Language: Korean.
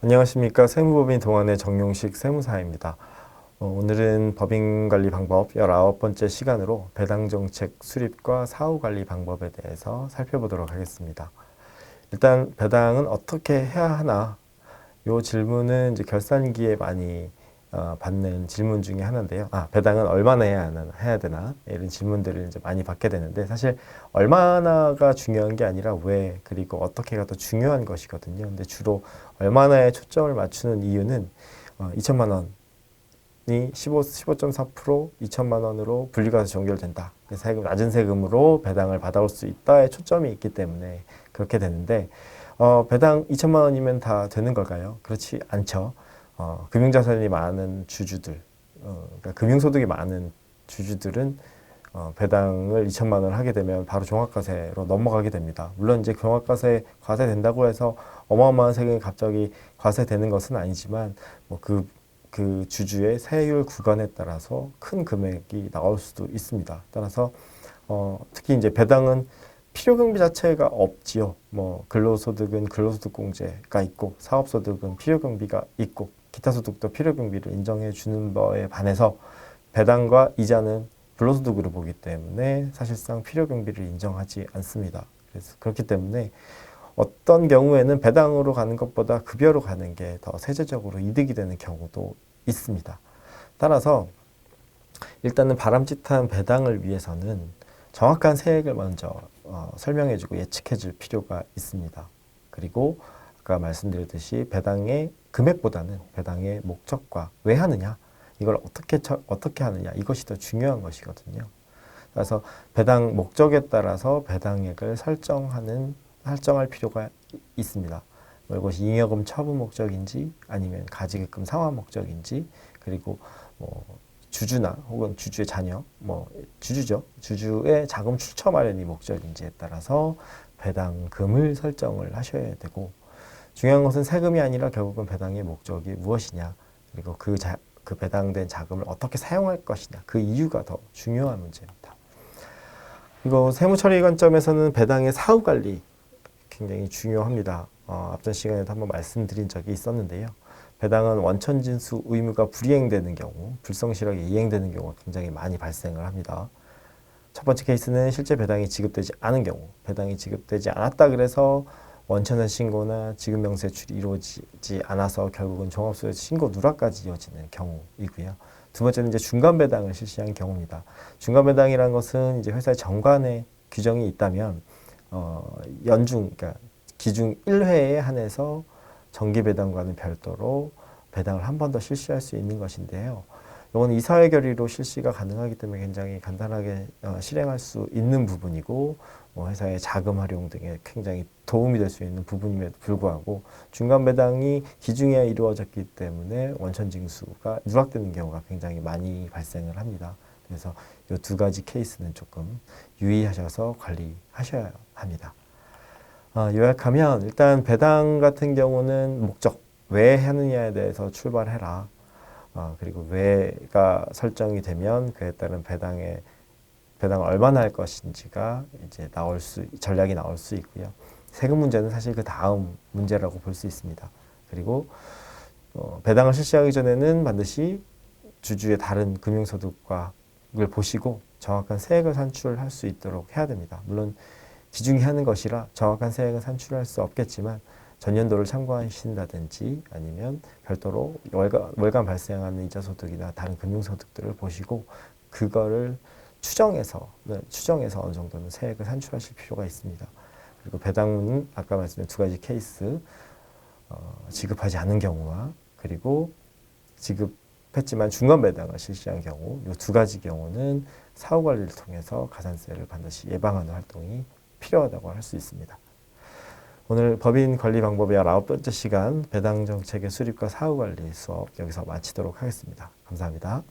안녕하십니까 세무법인 동안의 정용식 세무사입니다. 어, 오늘은 법인관리 방법 19번째 시간으로 배당정책 수립과 사후관리 방법에 대해서 살펴보도록 하겠습니다. 일단 배당은 어떻게 해야 하나 이 질문은 이제 결산기에 많이 어, 받는 질문 중에 하나인데요. 아, 배당은 얼마나 해야 하나, 해야 되나 이런 질문들을 이제 많이 받게 되는데 사실 얼마나가 중요한 게 아니라 왜 그리고 어떻게가 더 중요한 것이거든요. 근데 주로 얼마나에 초점을 맞추는 이유는 어, 2천만 원이 15, 15.4% 2천만 원으로 분리가 돼서 연결된다. 세금 낮은 세금으로 배당을 받아올 수 있다에 초점이 있기 때문에 그렇게 되는데 어, 배당 2천만 원이면 다 되는 걸까요? 그렇지 않죠. 어, 금융자산이 많은 주주들, 어, 그러니까 금융소득이 많은 주주들은 어, 배당을 2천만 원을 하게 되면 바로 종합과세로 넘어가게 됩니다. 물론 이제 종합과세 과세 된다고 해서 어마어마한 세금이 갑자기 과세되는 것은 아니지만 뭐그 그 주주의 세율 구간에 따라서 큰 금액이 나올 수도 있습니다. 따라서 어, 특히 이제 배당은 필요 경비 자체가 없지요. 뭐 근로소득은 근로소득 공제가 있고 사업소득은 필요 경비가 있고 기타 소득도 필요 경비를 인정해 주는 바에 반해서 배당과 이자는 불로소득으로 보기 때문에 사실상 필요 경비를 인정하지 않습니다. 그래서 그렇기 때문에 어떤 경우에는 배당으로 가는 것보다 급여로 가는 게 더 세제적으로 이득이 되는 경우도 있습니다. 따라서 일단은 바람직한 배당을 위해서는 정확한 세액을 먼저 어, 설명해주고 예측해줄 필요가 있습니다. 그리고 아까 말씀드렸듯이 배당의 금액보다는 배당의 목적과 왜 하느냐 이걸 어떻게 처, 어떻게 하느냐 이것이 더 중요한 것이거든요. 그래서 배당 목적에 따라서 배당액을 설정하는 설정할 필요가 있습니다. 뭐 이것이 잉여금 처분 목적인지 아니면 가지급금 상환 목적인지 그리고 뭐 주주나 혹은 주주의 자녀 뭐 주주죠 주주의 자금 출처 마련이 목적인지에 따라서 배당금을 설정을 하셔야 되고 중요한 것은 세금이 아니라 결국은 배당의 목적이 무엇이냐 그리고 그, 자, 그 배당된 자금을 어떻게 사용할 것이냐 그 이유가 더 중요한 문제입니다. 이거 세무처리 관점에서는 배당의 사후 관리 굉장히 중요합니다. 어, 앞전 시간에도 한번 말씀드린 적이 있었는데요. 배당은 원천 진수 의무가 불이행되는 경우, 불성실하게 이행되는 경우가 굉장히 많이 발생을 합니다. 첫 번째 케이스는 실제 배당이 지급되지 않은 경우, 배당이 지급되지 않았다 그래서 원천의 신고나 지급 명세출이 이루어지지 않아서 결국은 종합소득 신고 누락까지 이어지는 경우이고요. 두 번째는 이제 중간 배당을 실시한 경우입니다. 중간 배당이라는 것은 이제 회사의 정관에 규정이 있다면 어, 연중, 그러니까 기중 1회에 한해서 정기 배당과는 별도로 배당을 한 번 더 실시할 수 있는 것인데요. 이건 이사회 결의로 실시가 가능하기 때문에 굉장히 간단하게 어, 실행할 수 있는 부분이고 뭐 회사의 자금 활용 등에 굉장히 도움이 될 수 있는 부분임에도 불구하고 중간 배당이 기중에 이루어졌기 때문에 원천 징수가 누락되는 경우가 굉장히 많이 발생을 합니다. 그래서 이 두 가지 케이스는 조금 유의하셔서 관리하셔야 합니다. 어, 요약하면 일단 배당 같은 경우는 목적 왜 하느냐에 대해서 출발해라. 어, 그리고 왜가 설정이 되면 그에 따른 배당의 배당을 얼마나 할 것인지가 이제 나올 수 전략이 나올 수 있고요. 세금 문제는 사실 그 다음 문제라고 볼 수 있습니다. 그리고 어, 배당을 실시하기 전에는 반드시 주주의 다른 금융소득과를 보시고 정확한 세액을 산출할 수 있도록 해야 됩니다. 물론 기중이 하는 것이라 정확한 세액을 산출할 수 없겠지만 전년도를 참고하신다든지 아니면 별도로 월간, 월간 발생하는 이자 소득이나 다른 금융 소득들을 보시고 그거를 추정해서 네, 추정해서 어느 정도는 세액을 산출하실 필요가 있습니다. 그리고 배당은 아까 말씀드린 두 가지 케이스 어, 지급하지 않은 경우와 그리고 지급했지만 중간 배당을 실시한 경우 이 두 가지 경우는 사후 관리를 통해서 가산세를 반드시 예방하는 활동이 필요하다고 할 수 있습니다. 오늘 법인 관리 방법의 아홉 번째 시간 배당 정책의 수립과 사후 관리 수업 여기서 마치도록 하겠습니다. 감사합니다.